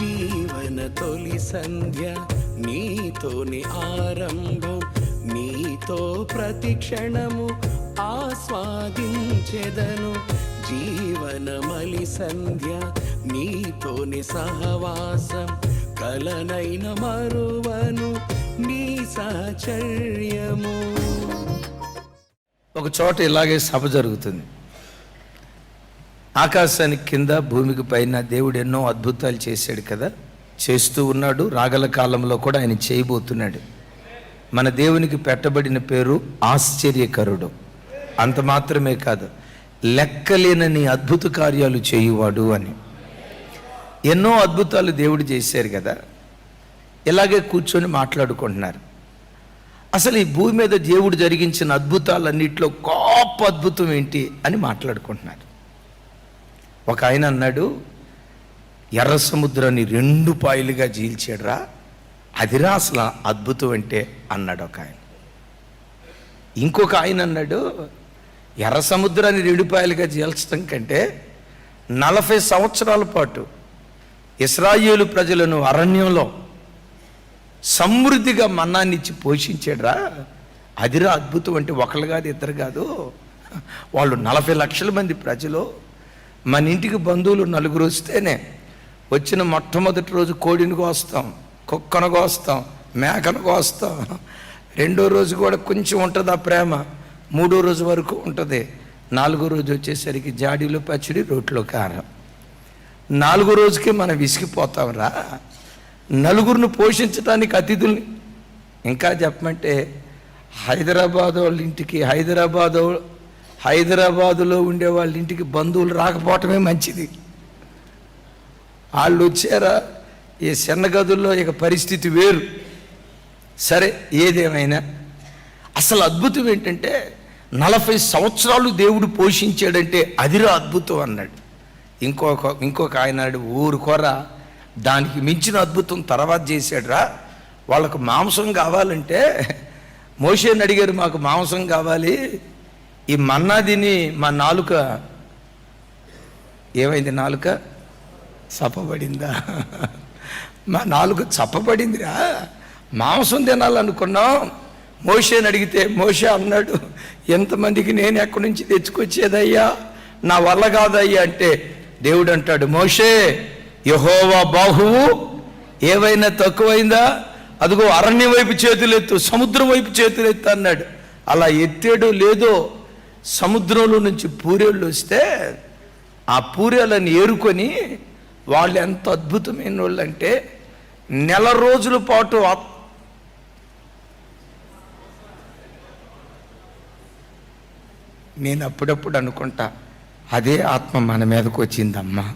జీవన తొలి సంధ్య నీతోని ఆరంభం నీతో ప్రతి క్షణము ఆస్వాదించెదను జీవనమలి సంధ్య నీతోని సహవాసం కలనైన మరువను నీ సహచర్యము ఒక చోట ఇలాగే సభ జరుగుతుంది. ఆకాశానికి కింద భూమికి పైన దేవుడు ఎన్నో అద్భుతాలు చేశాడు కదా? చేస్తూ ఉన్నాడు. రాగల కాలంలో కూడా ఆయన చేయబోతున్నాడు. మన దేవునికి పెట్టబడిన పేరు ఆశ్చర్యకరుడు. అంత మాత్రమే కాదు లెక్కలేనని అద్భుత కార్యాలు చేయువాడు అని. ఎన్నో అద్భుతాలు దేవుడు చేశారు కదా? ఇలాగే కూర్చొని మాట్లాడుకుంటున్నారు. అసలు ఈ భూమి మీద దేవుడు జరిగించిన అద్భుతాలన్నింటిలో గొప్ప అద్భుతం ఏంటి అని మాట్లాడుకుంటున్నారు. ఒక ఆయన అన్నాడు ఎర్ర సముద్రాన్ని రెండు పాయలుగా జీల్చాడురా అదిరా అసలు అద్భుతం అంటే అన్నాడు ఒక ఆయన. ఇంకొక ఆయన అన్నాడు ఎర్ర సముద్రాన్ని రెండు పాయలుగా జీల్చడం కంటే నలభై సంవత్సరాల పాటు ఇస్రాయేలు ప్రజలను అరణ్యంలో సమృద్ధిగా మన్నాన్ని ఇచ్చి పోషించాడురా అదిరా అద్భుతం అంటే ఒకళ్ళు కాదు ఇద్దరు కాదు వాళ్ళు నలభై లక్షల మంది ప్రజలు మన ఇంటికి బంధువులు నలుగురు వస్తేనే వచ్చిన మొట్టమొదటి రోజు కోడిని కోస్తాం కుక్కను కోస్తాం మేకను కోస్తాం. రెండో రోజు కూడా కొంచెం ఉంటుంది ఆ ప్రేమ మూడో రోజు వరకు ఉంటుంది. నాలుగో రోజు వచ్చేసరికి జాడీలో పచ్చడి రోట్లో కారం. నాలుగో రోజుకే మనం విసిగిపోతాం రా. నలుగురిని పోషించడానికి అతిథుల్ని. ఇంకా చెప్పమంటే హైదరాబాద్ వాళ్ళ ఇంటికి హైదరాబాద్ హైదరాబాదులో ఉండే వాళ్ళ ఇంటికి బంధువులు రాకపోవటమే మంచిది. వాళ్ళు వచ్చారా ఈ చిన్న గదుల్లో ఇక పరిస్థితి వేరు. సరే ఏదేమైనా. అసలు అద్భుతం ఏంటంటే నలభై సంవత్సరాలు దేవుడు పోషించాడంటే అదిరా అద్భుతం అన్నాడు. ఇంకొక ఇంకొక ఆయన ఊరు ఊరుకోర దానికి మించిన అద్భుతం తర్వాత చేశాడురా. వాళ్ళకు మాంసం కావాలంటే మోషేని అడిగారు మాకు మాంసం కావాలి ఈ మన్నాదిని మా నాలుక ఏమైంది నాలుక? చప్పబడిందా? మా నాలుక చప్పబడిందిరా. మాంసం తినాలనుకున్నాం. మోషేని అడిగితే మోషే అన్నాడు ఎంతమందికి నేను ఎక్కడి నుంచి తెచ్చుకొచ్చేదయ్యా? నా వల్ల కాదయ్యా. అంటే దేవుడు అంటాడు మోషే యహోవా బాహువు ఏవైనా తక్కువైందా? అదిగో అరణ్యం వైపు చేతులెత్తు సముద్రం వైపు చేతులెత్తు అన్నాడు. అలా ఎత్తాడో లేదో సముద్రంలో నుంచి పూరేళ్ళు వస్తే ఆ పూరేలను ఏరుకొని వాళ్ళు ఎంత అద్భుతమైన వాళ్ళు అంటే నెల రోజుల పాటు నేను అప్పుడప్పుడు అనుకుంటా అదే ఆత్మ మన మీదకు వచ్చిందమ్మా.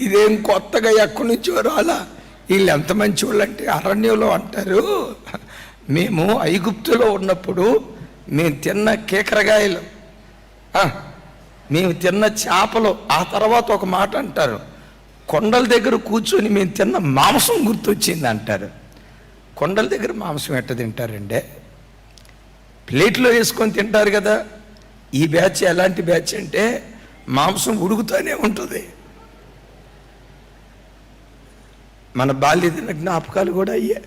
ఇదేం కొత్తగా ఎక్కడి నుంచో రాలా? వీళ్ళు ఎంత మంచి వాళ్ళు అంటే అరణ్యంలో అంటారు. మేము ఐగుప్తులో ఉన్నప్పుడు మేము తిన్న కేకరగాయలు. మేము తిన్న చేపలు ఆ తర్వాత ఒక మాట అంటారు. కొండల దగ్గర కూర్చొని మేము తిన్న మాంసం గుర్తొచ్చింది అంటారు కొండల దగ్గర మాంసం ఎట్ట తింటారంటే ప్లేట్లో వేసుకొని తింటారు కదా. ఈ బ్యాచ్ ఎలాంటి బ్యాచ్ అంటే మాంసం ఉడుకుతూనే ఉంటుంది. మన బాల్య జ్ఞాపకాలు కూడా అయ్యే.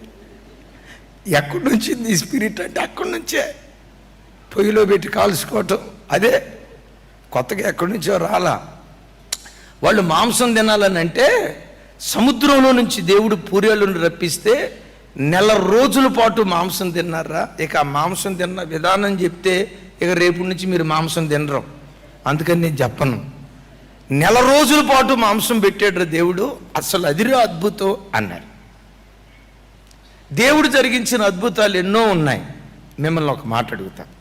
ఎక్కడి నుంచి ఈ స్పిరిట్ అంటే అక్కడి నుంచే. పొయ్యిలో పెట్టి కాల్చుకోవటం. అదే కొత్తగా ఎక్కడి నుంచో రాలా. వాళ్ళు మాంసం తినాలని అంటే సముద్రంలో నుంచి దేవుడు పూరేళ్ళను రప్పిస్తే నెల రోజుల పాటు మాంసం తిన్నారా? ఇక ఆ మాంసం తిన్న విధానం చెప్తే ఇక రేపు నుంచి మీరు మాంసం తినరు. అందుకని నేను చెప్పను. నెల రోజుల పాటు మాంసం పెట్టాడు దేవుడు అసలు అదిరే అద్భుతం అన్నారు దేవుడు జరిగించిన అద్భుతాలు ఎన్నో ఉన్నాయి. మిమ్మల్ని ఒక మాట అడుగుతాను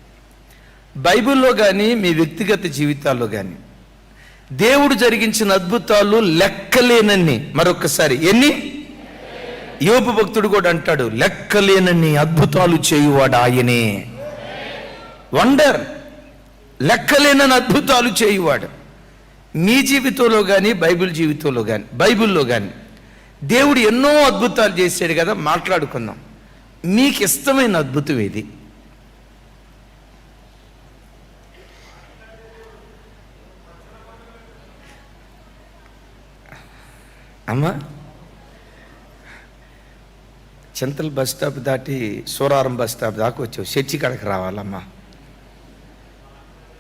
బైబిల్లో కానీ మీ వ్యక్తిగత జీవితాల్లో కానీ దేవుడు జరిగించిన అద్భుతాలు లెక్కలేనన్ని. మరొకసారి ఎన్ని? యోపు భక్తుడు కూడా అంటాడు లెక్కలేనన్ని అద్భుతాలు చేయువాడు ఆయనే. వండర్ లెక్కలేనని అద్భుతాలు చేయువాడు. మీ జీవితంలో కానీ బైబిల్ జీవితంలో కానీ బైబిల్లో కానీ దేవుడు ఎన్నో అద్భుతాలు చేశాడు కదా మాట్లాడుకుందాం. మీకు ఇష్టమైన అద్భుతం ఏది? అమ్మా చింతల్ బస్ స్టాప్ దాటి సూరారం బస్ స్టాప్ దాకా వచ్చావు. చర్చి కాడకి రావాలమ్మా.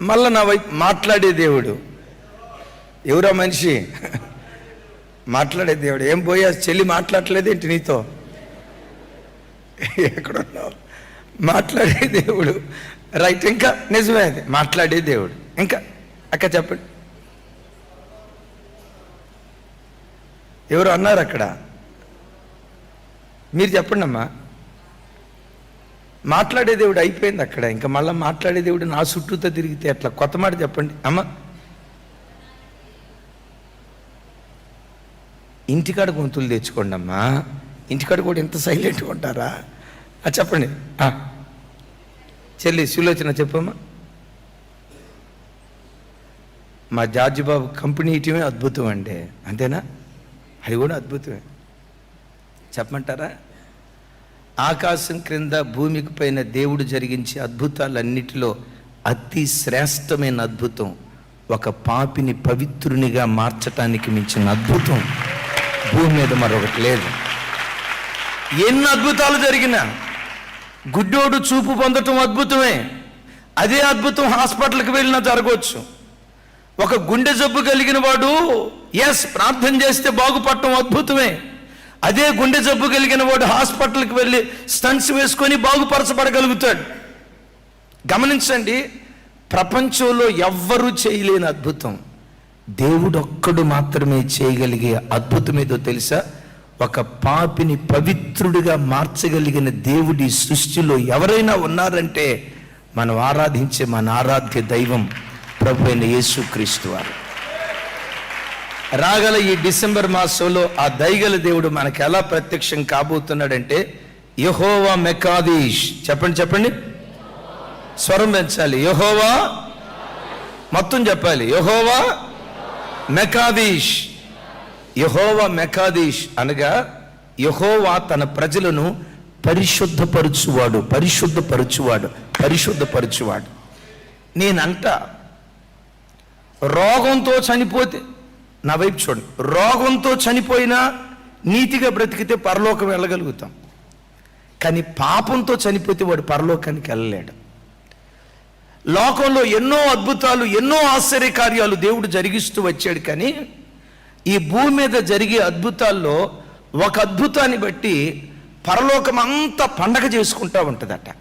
మళ్ళా నా వైపు మాట్లాడే దేవుడు. ఎవరా మనిషి? మాట్లాడే దేవుడు. ఏం పోయా? చెల్లి మాట్లాడలేదు ఏంటి నీతో? ఎక్కడున్నావు? మాట్లాడే దేవుడు. రైట్ ఇంకా నిజమే అది. మాట్లాడే దేవుడు. ఇంకా అక్క చెప్పండి. ఎవరు అన్నారు అక్కడ? మీరు చెప్పండి అమ్మా మాట్లాడే దేవుడు అయిపోయింది అక్కడ. ఇంకా మళ్ళీ మాట్లాడే దేవుడు నా చుట్టూతో తిరిగితే అట్లా కొత్త మాట చెప్పండి. అమ్మ. ఇంటికాడ గొంతులు తెచ్చుకోండి అమ్మా ఇంటికాడ కూడా ఇంత సైలెంట్గా ఉంటారా? ఆ, చెప్పండి. చెల్లి సులోచన చెప్పమ్మా. మా జార్జి బాబు కంపెనీ ఇటీమే అద్భుతం అండి. అంతేనా? అది కూడా అద్భుతమే. చెప్పమంటారా? ఆకాశం క్రింద భూమికి పైన దేవుడు జరిగించే అద్భుతాలన్నిటిలో అతి శ్రేష్టమైన అద్భుతం ఒక పాపిని పవిత్రునిగా మార్చటానికి మించిన అద్భుతం. భూమి మీద మరొకటి లేదు. ఎన్ని అద్భుతాలు జరిగినా గుడ్డోడు చూపు పొందటం అద్భుతమే. అదే అద్భుతం హాస్పిటల్కి వెళ్ళినా జరగవచ్చు. ఒక గుండె జబ్బు కలిగిన వాడు ఎస్ ప్రార్థన చేస్తే బాగుపడటం అద్భుతమే. అదే గుండె జబ్బు కలిగిన వాడు హాస్పిటల్కి వెళ్ళి స్టంట్స్ వేసుకొని బాగుపరచబడగలుగుతాడు. గమనించండి ప్రపంచంలో ఎవ్వరూ చేయలేని అద్భుతం. దేవుడొక్కడు మాత్రమే చేయగలిగే అద్భుతం ఏదో తెలుసా? ఒక పాపిని పవిత్రుడిగా మార్చగలిగిన దేవుడి సృష్టిలో ఎవరైనా ఉన్నారంటే మనం ఆరాధించే మన ఆరాధ్య దైవం ప్రభు అయిన యేసుక్రీస్తు వారు. రాగల ఈ డిసెంబర్ మాసంలో ఆ దైగల దేవుడు మనకు ఎలా ప్రత్యక్షం కాబోతున్నాడంటే యహోవా మెకాదీష్. చెప్పండి చెప్పండి. స్వరం పెంచాలి. యహోవా మొత్తం చెప్పాలి. యహోవా మెకాదీష్. యహోవా మెకాదీష్ అనగా యహోవా తన ప్రజలను పరిశుద్ధపరచువాడు పరిశుద్ధపరచువాడు పరిశుద్ధపరచువాడు. నేనంట రోగంతో చనిపోతే నా వైపు చూడండి. రోగంతో చనిపోయినా నీతిగా బ్రతికితే పరలోకం వెళ్ళగలుగుతాం. కానీ పాపంతో చనిపోతే వాడు పరలోకానికి వెళ్ళలేడు. లోకంలో ఎన్నో అద్భుతాలు ఎన్నో ఆశ్చర్య కార్యాలు దేవుడు జరిగిస్తూ వచ్చాడు కానీ ఈ భూమి మీద జరిగే అద్భుతాల్లో ఒక అద్భుతాన్ని బట్టి పరలోకం అంతా పండగ చేసుకుంటా ఉంటుందట.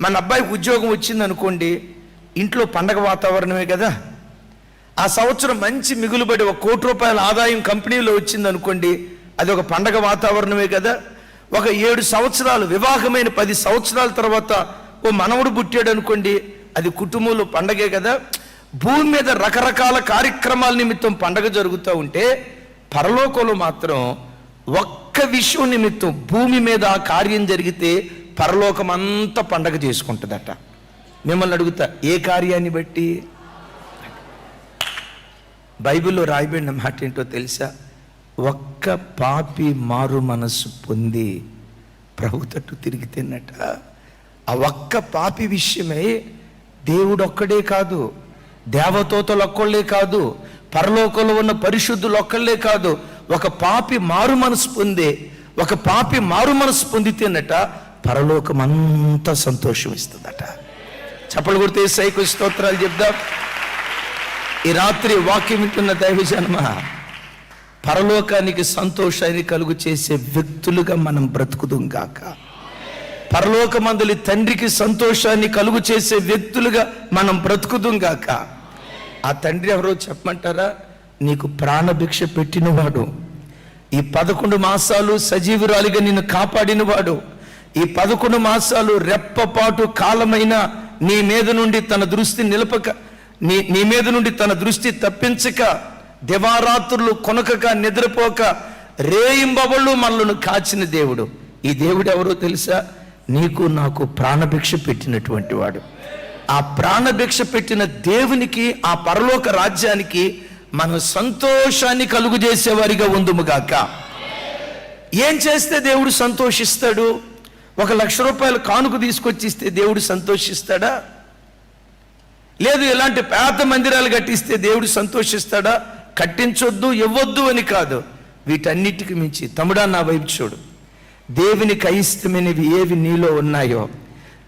మన అబ్బాయికి ఉద్యోగం వచ్చింది అనుకోండి ఇంట్లో పండగ వాతావరణమే కదా. ఆ సంవత్సరం మంచి మిగులుబడి ఒక కోటి రూపాయల ఆదాయం కంపెనీలో వచ్చింది అనుకోండి అది ఒక పండగ వాతావరణమే కదా. ఒక ఏడు సంవత్సరాలు వివాహమైన పది సంవత్సరాల తర్వాత ఓ మనవడు పుట్టాడు అనుకోండి అది కుటుంబంలో పండగే కదా. భూమి మీద రకరకాల కార్యక్రమాల నిమిత్తం పండగ జరుగుతూ ఉంటే పరలోకంలో మాత్రం ఒక్క విషయం నిమిత్తం భూమి మీద ఆ కార్యం జరిగితే పరలోకం అంతా పండగ చేసుకుంటుందట. మిమ్మల్ని అడుగుతా ఏ కార్యాన్ని బట్టి? బైబిల్లో రాయబడిన మాట ఏంటో తెలుసా? ఒక్క పాపి మారు మనస్సు పొంది ప్రభు తట్టు తిరిగి తిన్నట. ఆ ఒక్క పాపి విషయమై దేవుడు ఒక్కడే కాదు దేవతోతలు ఒక్కళ్ళే కాదు పరలోకంలో ఉన్న పరిశుద్ధులు ఒక్కళ్ళే కాదు ఒక పాపి మారు మనసు పొందే ఒక పాపి మారు మనసు పొందితేనట పరలోకం అంతా సంతోషం ఇస్తుందట. చప్పలు కొడితే సైకు స్తోత్రాలు చెప్దాం. ఈ రాత్రి వాక్యం వింటున్న దైవజన్మ పరలోకానికి సంతోషాన్ని కలుగు చేసే వ్యక్తులుగా మనం బ్రతుకుదాం గాక. పరలోకమందులి తండ్రికి సంతోషాన్ని కలుగు చేసే వ్యక్తులుగా మనం బ్రతుకుదాం గాక. ఆ తండ్రి ఎవరో చెప్పమంటారా నీకు ప్రాణభిక్ష పెట్టినవాడు ఈ పదకొండు మాసాలు సజీవురాలిగా నిన్ను కాపాడినవాడు ఈ పదకొండు మాసాలు రెప్పపాటు కాలమైన నీ మీద నుండి తన దృష్టి నిలపక నీ నీ మీద నుండి తన దృష్టి తప్పించక దివారాత్రులు కొనకక నిద్రపోక రేయింబవళ్ళు మనలను కాచిన దేవుడు. ఈ దేవుడు ఎవరో తెలుసా? నీకు నాకు ప్రాణభిక్ష పెట్టినటువంటి వాడు. ఆ ప్రాణభిక్ష పెట్టిన దేవునికి ఆ పరలోక రాజ్యానికి మనం సంతోషాన్ని కలుగు చేసేవారిగా ఉందుముగాక ఏం చేస్తే దేవుడు సంతోషిస్తాడు? ఒక లక్ష రూపాయలు కానుక తీసుకొచ్చి ఇస్తే దేవుడు సంతోషిస్తాడా? లేదు ఇలాంటి పేద మందిరాలు కట్టిస్తే దేవుడు సంతోషిస్తాడా? కట్టించొద్దు ఇవ్వద్దు అని కాదు. వీటన్నిటికి మించి తమ్ముడా నా వైపు చూడు. దేవునికి అయిష్టమైనవి ఏవి నీలో ఉన్నాయో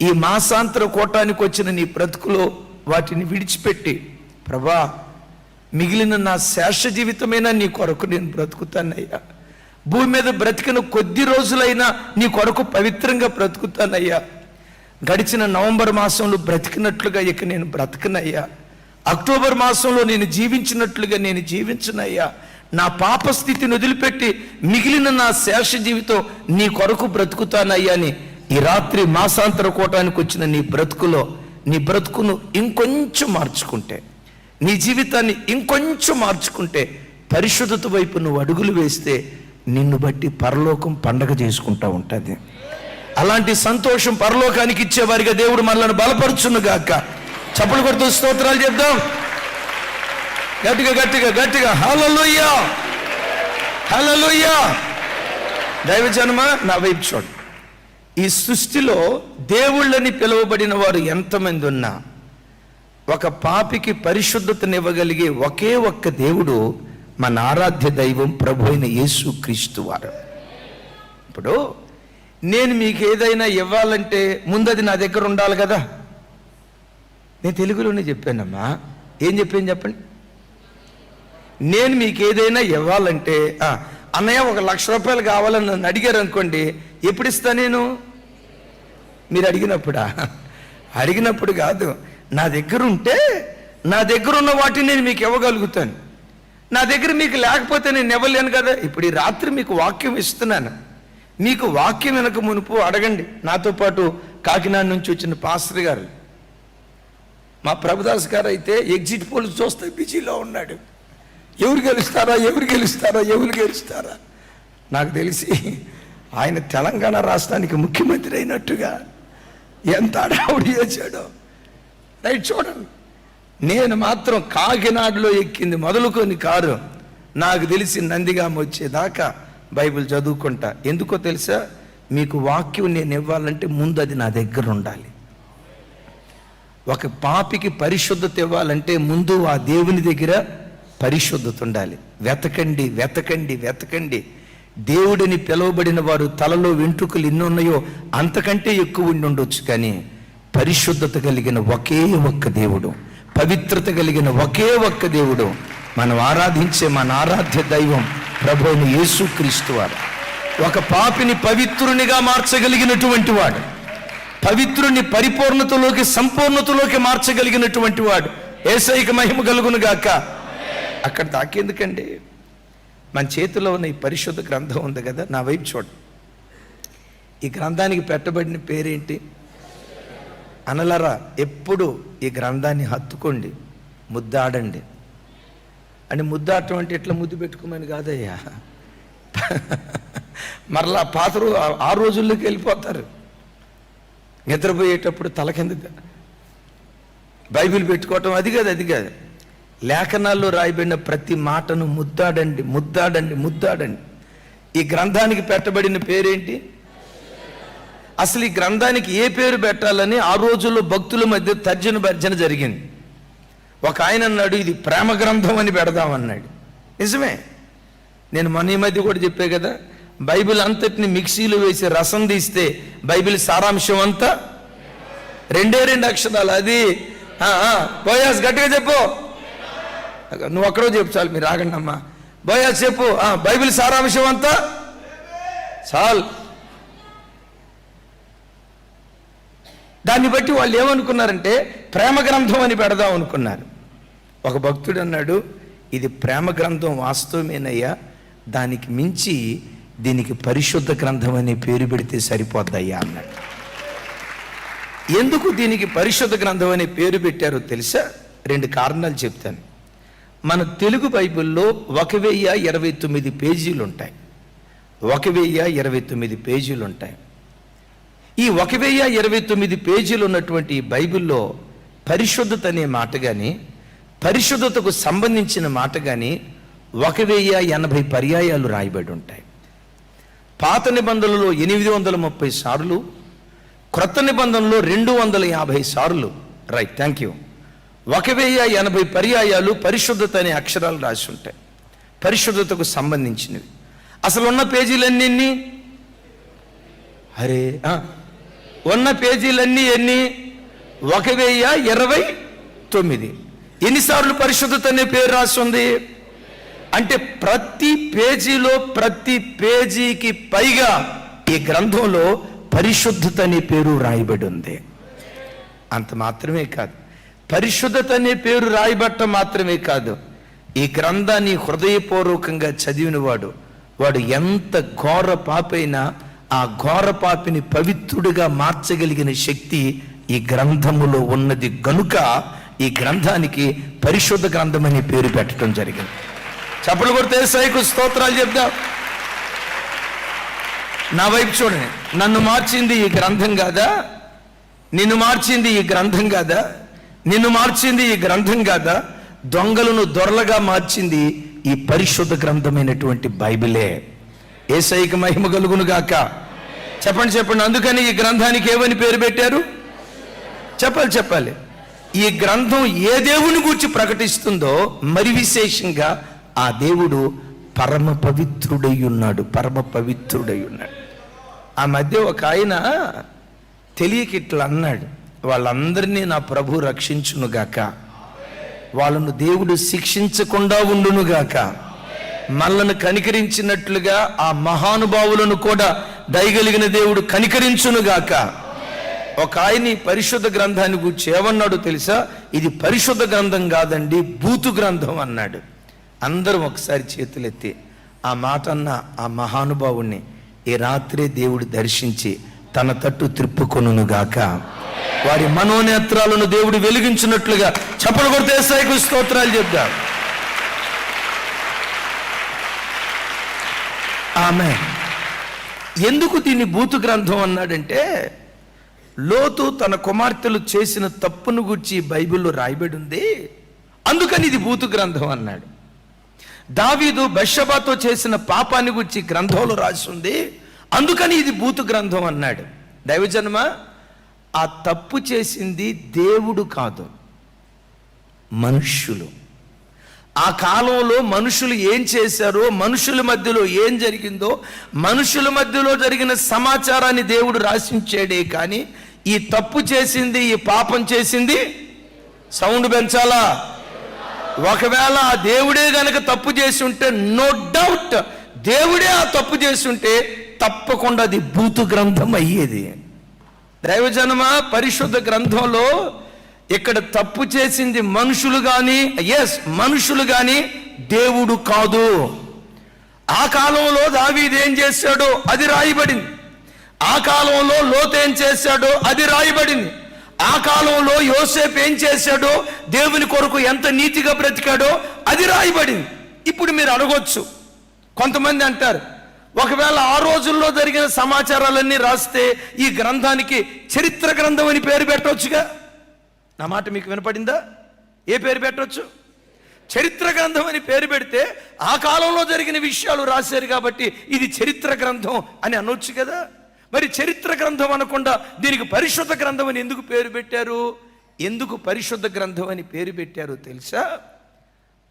ఈ మాసాంతర కోటానికి వచ్చిన నీ బ్రతుకులో వాటిని విడిచిపెట్టి ప్రభా మిగిలిన నా శేష జీవితమైనా నీ కొరకు నేను బ్రతుకుతానయ్యా. భూమి మీద బ్రతికిన కొద్ది రోజులైనా నీ కొరకు పవిత్రంగా బ్రతుకుతానయ్యా. గడిచిన నవంబర్ మాసంలో బ్రతికినట్లుగా ఇక నేను బ్రతకనయ్యా. అక్టోబర్ మాసంలో నేను జీవించినట్లుగా నేను జీవించనయ్యా. నా పాప స్థితిని వదిలిపెట్టి మిగిలిన నా శేష జీవితం నీ కొరకు బ్రతుకుతానయ్యా అని ఈ రాత్రి మాసాంతర కోటానికి వచ్చిన నీ బ్రతుకులో నీ బ్రతుకును ఇంకొంచెం మార్చుకుంటే నీ జీవితాన్ని ఇంకొంచెం మార్చుకుంటే పరిశుద్ధత వైపు నువ్వు అడుగులు వేస్తే నిన్ను బట్టి పరలోకం పండగ చేసుకుంటా ఉంటుంది. అలాంటి సంతోషం పరలోకానికి ఇచ్చేవారిగా దేవుడు మనల్ని బలపరుచును గాక. చప్పలు కొడుతూ స్తోత్రాలు చెప్దాం. గట్టిగా గట్టిగా గట్టిగా. హల్లెలూయా! దైవ దైవజనమ నా వైపు చూడు ఈ సృష్టిలో దేవుళ్ళని పిలువబడిన వారు ఎంతమంది ఉన్నా ఒక పాపికి పరిశుద్ధతనివ్వగలిగే ఒకే ఒక్క దేవుడు మన ఆరాధ్య దైవం ప్రభు అయిన యేసు క్రీస్తు వారు. ఇప్పుడు నేను మీకు ఏదైనా ఇవ్వాలంటే ముందు అది నా దగ్గర ఉండాలి కదా. నేను తెలుగులోనే చెప్పానమ్మా. ఏం చెప్పాను చెప్పండి? నేను మీకు ఏదైనా ఇవ్వాలంటే అన్నయ్య ఒక లక్ష రూపాయలు కావాలని నన్ను అడిగారు అనుకోండి ఎప్పుడు ఇస్తా నేను? మీరు అడిగినప్పుడా? అడిగినప్పుడు కాదు నా దగ్గర ఉంటే నా దగ్గర ఉన్న వాటిని నేను మీకు ఇవ్వగలుగుతాను. నా దగ్గర మీకు లేకపోతే నేను ఇవ్వలేను కదా. ఇప్పుడు ఈ రాత్రి మీకు వాక్యం ఇస్తున్నాను. మీకు వాక్యం వెనక మునుపు అడగండి. నాతో పాటు కాకినాడ నుంచి వచ్చిన పాస్టర్ గారు. మా ప్రభుదాస్ గారు అయితే ఎగ్జిట్ పోల్ చూస్తే బిజీలో ఉన్నాడు. ఎవరు గెలుస్తారా ఎవరు గెలుస్తారా ఎవరు గెలుస్తారా? నాకు తెలిసి ఆయన తెలంగాణ రాష్ట్రానికి ముఖ్యమంత్రి అయినట్టుగా ఎంత అడావుడి చేశాడో. రైట్ చూడండి. నేను మాత్రం కాకినాడలో ఎక్కింది మొదలుకొని కారు. నాకు తెలిసి నందిగామ వచ్చేదాకా బైబిల్ చదువుకుంటా. ఎందుకో తెలుసా? మీకు వాక్యం నేను ఇవ్వాలంటే ముందు అది నా దగ్గర ఉండాలి. ఒక పాపికి పరిశుద్ధత ఇవ్వాలంటే ముందు ఆ దేవుని దగ్గర పరిశుద్ధత ఉండాలి. వెతకండి వెతకండి వెతకండి. దేవుడిని పిలువబడిన వారు తలలో వెంట్రుకలు ఎన్ని ఉన్నాయో అంతకంటే ఎక్కువ ఉండి ఉండొచ్చు కానీ పరిశుద్ధత కలిగిన ఒకే ఒక్క దేవుడు పవిత్రత కలిగిన ఒకే ఒక్క దేవుడు. మనం ఆరాధించే మన ఆరాధ్య దైవం ప్రభు అయిన యేసుక్రీస్తు వారు. ఒక పాపిని పవిత్రునిగా మార్చగలిగినటువంటి వాడు పవిత్రుని పరిపూర్ణతలోకి సంపూర్ణతలోకి మార్చగలిగినటువంటి వాడు. ఏసైక మహిమ కలుగును గాక. అక్కడ దాకేందుకండి? మన చేతిలో ఉన్న ఈ పరిశుద్ధ గ్రంథం ఉంది కదా నా వైపు చూడ. ఈ గ్రంథానికి పెట్టబడిన పేరేంటి? అనలరా ఎప్పుడు ఈ గ్రంథాన్ని హత్తుకోండి ముద్దాడండి. అని ముద్దాటం అంటే ఎట్లా ముద్దు పెట్టుకోమని కాదయ్యా. మరలా పాత రో- ఆ రోజుల్లోకి వెళ్ళిపోతారు. నిద్రపోయేటప్పుడు తల కింద బైబిల్ పెట్టుకోవటం అది కాదు అది కాదు. లేఖనాల్లో రాయబడిన ప్రతి మాటను ముద్దాడండి ముద్దాడండి ముద్దాడండి. ఈ గ్రంథానికి పెట్టబడిన పేరేంటి? అసలు ఈ గ్రంథానికి ఏ పేరు పెట్టాలని ఆ రోజుల్లో భక్తుల మధ్య తర్జన భర్జన జరిగింది. ఒక ఆయన అన్నాడు ఇది ప్రేమ గ్రంథం అని పెడదామన్నాడు నిజమే. నేను మన ఈ మధ్య కూడా చెప్పే కదా బైబిల్ అంతటిని మిక్సీలో వేసి రసం తీస్తే బైబిల్ సారాంశం అంతా? రెండే రెండు అక్షరాలు అది. బోయాస్ గట్టిగా చెప్పు. నువ్వు ఒక్కడో చెప్పు చాలు మీరు రాగండి అమ్మా. బోయాస్ చెప్పు. బైబిల్ సారాంశం అంతా? చాలు. దాన్ని బట్టి వాళ్ళు ఏమనుకున్నారంటే ప్రేమ గ్రంథం అని పెడదాం అనుకున్నారు. ఒక భక్తుడు అన్నాడు ఇది ప్రేమ గ్రంథం వాస్తవమేనయ్యా దానికి మించి దీనికి పరిశుద్ధ గ్రంథం అనే పేరు పెడితే సరిపోద్దయ్యా అన్నాడు. ఎందుకు దీనికి పరిశుద్ధ గ్రంథం అనే పేరు పెట్టారో తెలుసా? రెండు కారణాలు చెప్తాను. మన తెలుగు బైబిల్లో ఒక వెయ్యి ఇరవై తొమ్మిది పేజీలు ఉంటాయి ఒక వెయ్యి ఇరవై తొమ్మిది పేజీలు ఉంటాయి ఈ ఒక వెయ్యి ఇరవై తొమ్మిది పేజీలు ఉన్నటువంటి బైబిల్లో పరిశుద్ధత అనే మాట కానీ పరిశుద్ధతకు సంబంధించిన మాట కానీ ఒక వెయ్యి ఎనభై పర్యాయాలు రాయబడి ఉంటాయి. పాత నిబంధనలో ఎనిమిది వందల ముప్పై సార్లు క్రొత్త నిబంధనలో రెండు వందల యాభై సార్లు రైట్ థ్యాంక్ యూ ఒక వెయ్యి ఎనభై పర్యాయాలు పరిశుద్ధత అనే అక్షరాలు రాసి ఉంటాయి. పరిశుద్ధతకు సంబంధించినవి. అసలు ఉన్న పేజీలన్నీ ఎన్ని అరే ఉన్న పేజీలన్నీ ఎన్ని? ఒక వెయ్యి ఇరవై తొమ్మిది. ఎన్నిసార్లు పరిశుద్ధత అనే పేరు రాసి ఉంది? అంటే ప్రతి పేజీలో ప్రతి పేజీకి పైగా ఈ గ్రంథంలో పరిశుద్ధత అనే పేరు రాయబడి ఉంది. అంత మాత్రమే కాదు. పరిశుద్ధత అనే పేరు రాయబట్టం మాత్రమే కాదు. ఈ గ్రంథాన్ని హృదయపూర్వకంగా చదివినవాడు వాడు ఎంత ఘోర పాపైనా ఆ ఘోర పాపిని పవిత్రుడిగా మార్చగలిగిన శక్తి ఈ గ్రంథములో ఉన్నది. గనుక ఈ గ్రంథానికి పరిశుద్ధ గ్రంథం అనే పేరు పెట్టడం జరిగింది. చప్పలు కొడితే సైకు స్తోత్రాలు చెప్దాం. నా వైపు చూడండి. నన్ను మార్చింది ఈ గ్రంథం కాదా? నిన్ను మార్చింది ఈ గ్రంథం కాదా? నిన్ను మార్చింది ఈ గ్రంథం కాదా? దొంగలను దొరలగా మార్చింది ఈ పరిశుద్ధ గ్రంథమైనటువంటి బైబిలే. ఏసైకి మహిమ కలుగును గాక. చెప్పండి చెప్పండి. అందుకని ఈ గ్రంథానికి ఏమని పేరు పెట్టారు? చెప్పాలి చెప్పాలి. ఈ గ్రంథం ఏ దేవుని గురించి ప్రకటిస్తుందో మరి విశేషంగా ఆ దేవుడు పరమ పవిత్రుడై ఉన్నాడు పరమ పవిత్రుడై ఉన్నాడు ఆ మధ్య ఒక ఆయన తెలియక ఇట్లా అన్నాడు వాళ్ళందరినీ నా ప్రభు రక్షించునుగాక వాళ్ళను దేవుడు శిక్షించకుండా ఉండునుగాక మనలను కనికరించినట్లుగా ఆ మహానుభావులను కూడా దయగలిగిన దేవుడు కనికరించునుగాక ఒక ఆయన పరిశుద్ధ గ్రంథాన్ని గురించి ఏమన్నాడు తెలుసా? ఇది పరిశుద్ధ గ్రంథం కాదండి బూతు గ్రంథం అన్నాడు. అందరం ఒకసారి చేతులెత్తి ఆ మాట అన్న ఆ మహానుభావుణ్ణి ఈ రాత్రే దేవుడు దర్శించి తన తట్టు త్రిప్పుకొనుగాక వారి మనోనేత్రాలను దేవుడు వెలిగించినట్లుగా చప్పలు కొడితే సైకు స్తోత్రాలు చెప్దాం. ఆమె ఎందుకు దీన్ని బూతు గ్రంథం అన్నాడంటే లోతు తన కుమార్తెలు చేసిన తప్పును గురించి బైబిల్లో రాయబడి ఉంది అందుకని ఇది భూతు గ్రంథం అన్నాడు. దావీదు బషబాతో చేసిన పాపాన్ని గురించి గ్రంథంలో రాసి ఉంది అందుకని ఇది భూతు గ్రంథం అన్నాడు. దైవజన్మ ఆ తప్పు చేసింది దేవుడు కాదు మనుష్యులు. ఆ కాలంలో మనుషులు ఏం చేశారో మనుషుల మధ్యలో ఏం జరిగిందో మనుషుల మధ్యలో జరిగిన సమాచారాన్ని దేవుడు రాసించాడే కానీ ఈ తప్పు చేసింది ఈ పాపం చేసింది సౌండ్ పెంచాలా? ఒకవేళ ఆ దేవుడే గనక తప్పు చేసి ఉంటే నో డౌట్ దేవుడే ఆ తప్పు చేసి ఉంటే తప్పకుండా అది భూతు గ్రంథం అయ్యేది. దైవజనమ పరిశుద్ధ గ్రంథంలో ఇక్కడ తప్పు చేసింది మనుషులు కానీ ఎస్ మనుషులు కానీ దేవుడు కాదు. ఆ కాలంలో దావీదేం ఏం చేశాడో అది రాయబడింది. ఆ కాలంలో లోతు ఏం చేశాడో? అది రాయబడింది. ఆ కాలంలో యోసేపు ఏం చేశాడో? దేవుని కొరకు ఎంత నీతిగా బ్రతికాడో అది రాయబడింది. ఇప్పుడు మీరు అడగొచ్చు. కొంతమంది అంటారు ఒకవేళ ఆ రోజుల్లో జరిగిన సమాచారాలన్నీ రాస్తే ఈ గ్రంథానికి చరిత్ర గ్రంథం అని పేరు పెట్టవచ్చుగా నా మాట మీకు వినపడిందా? ఏ పేరు పెట్టవచ్చు చరిత్ర గ్రంథం అని పేరు పెడితే ఆ కాలంలో జరిగిన విషయాలు రాశారు కాబట్టి ఇది చరిత్ర గ్రంథం అని అనొచ్చు కదా? మరి చరిత్ర గ్రంథం అనకుండా దీనికి పరిశుద్ధ గ్రంథం అని ఎందుకు పేరు పెట్టారు? ఎందుకు పరిశుద్ధ గ్రంథం అని పేరు పెట్టారు తెలుసా?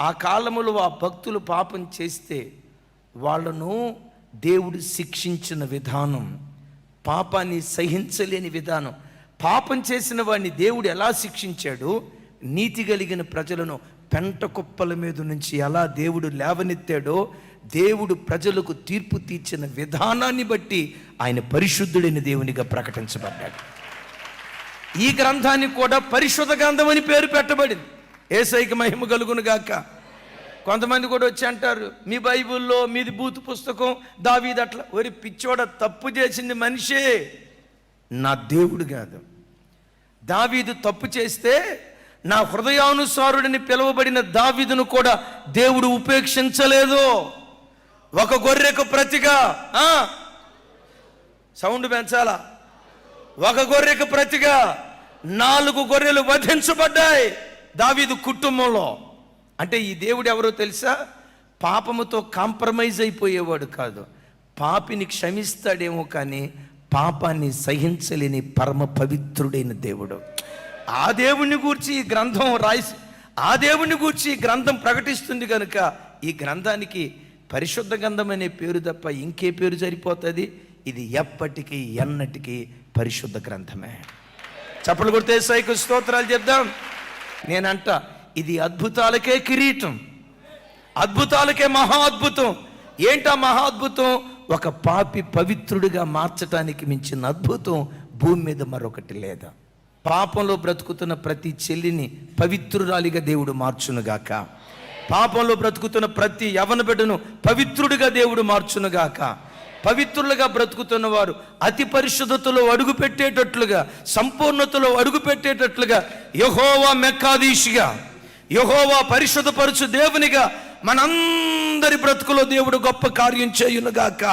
ఆ కాలములో ఆ భక్తులు పాపం చేస్తే వాళ్ళను దేవుడు శిక్షించిన విధానం పాపాన్ని సహించలేని విధానం పాపం చేసిన వాడిని దేవుడు ఎలా శిక్షించాడు? నీతి కలిగిన ప్రజలను పెంట కుప్పల మీద నుంచి ఎలా దేవుడు లేవనెత్తాడో దేవుడు ప్రజలకు తీర్పు తీర్చిన విధానాన్ని బట్టి ఆయన పరిశుద్ధుడైన దేవునిగా ప్రకటించబడ్డాడు. ఈ గ్రంథానికి కూడా పరిశుద్ధ గ్రంథం అని పేరు పెట్టబడింది. ఏసైకి మహిమ కలుగును గాక. కొంతమంది కూడా వచ్చి అంటారు మీ బైబిల్లో మీది బూతు పుస్తకం దావీది అట్లా. ఒరి పిచ్చోడ తప్పు చేసింది మనిషే. నా దేవుడు కాదు. దావీదు తప్పు చేస్తే నా హృదయానుసారుడిని పిలువబడిన దావీదును కూడా దేవుడు ఉపేక్షించలేదు. ఒక గొర్రెకు ప్రతిగా సౌండ్ పెంచాలా? ఒక గొర్రెకు ప్రతిగా నాలుగు గొర్రెలు వధించబడ్డాయి దావీదు కుటుంబంలో. అంటే ఈ దేవుడు ఎవరో తెలుసా? పాపముతో కాంప్రమైజ్ అయిపోయేవాడు కాదు. పాపిని క్షమిస్తాడేమో కానీ పాపాన్ని సహించలేని పరమ పవిత్రుడైన దేవుడు. ఆ దేవుణ్ణి గూర్చి ఈ గ్రంథం రాసి ఆ దేవుణ్ణి గూర్చి ఈ గ్రంథం ప్రకటిస్తుంది కనుక ఈ గ్రంథానికి పరిశుద్ధ గ్రంథం అనే పేరు తప్ప ఇంకే పేరు సరిపోతుంది. ఇది ఎప్పటికీ ఎన్నటికీ పరిశుద్ధ గ్రంథమే. చప్పలు కొడితే సైకు స్తోత్రాలు చెప్దాం. నేనంట ఇది అద్భుతాలకే కిరీటం. అద్భుతాలకే మహా అద్భుతం. ఏంటా మహా అద్భుతం? ఒక పాపి పవిత్రుడిగా మార్చటానికి మించిన అద్భుతం భూమి మీద మరొకటి లేదా? పాపంలో బ్రతుకుతున్న ప్రతి చెల్లిని పవిత్రురాలిగా దేవుడు మార్చునుగాక. పాపంలో బ్రతుకుతున్న ప్రతి యవన బిడ్డను పవిత్రుడిగా దేవుడు మార్చునుగాక. పవిత్రులుగా బ్రతుకుతున్న వారు అతి పరిశుద్ధతలో అడుగు పెట్టేటట్లుగా సంపూర్ణతలో అడుగు పెట్టేటట్లుగా యహోవా మెక్కాదీషిగా యహోవా పరిశుద్ధపరచు దేవునిగా మనందరి బ్రతుకులో దేవుడు గొప్ప కార్యం చేయునుగాక.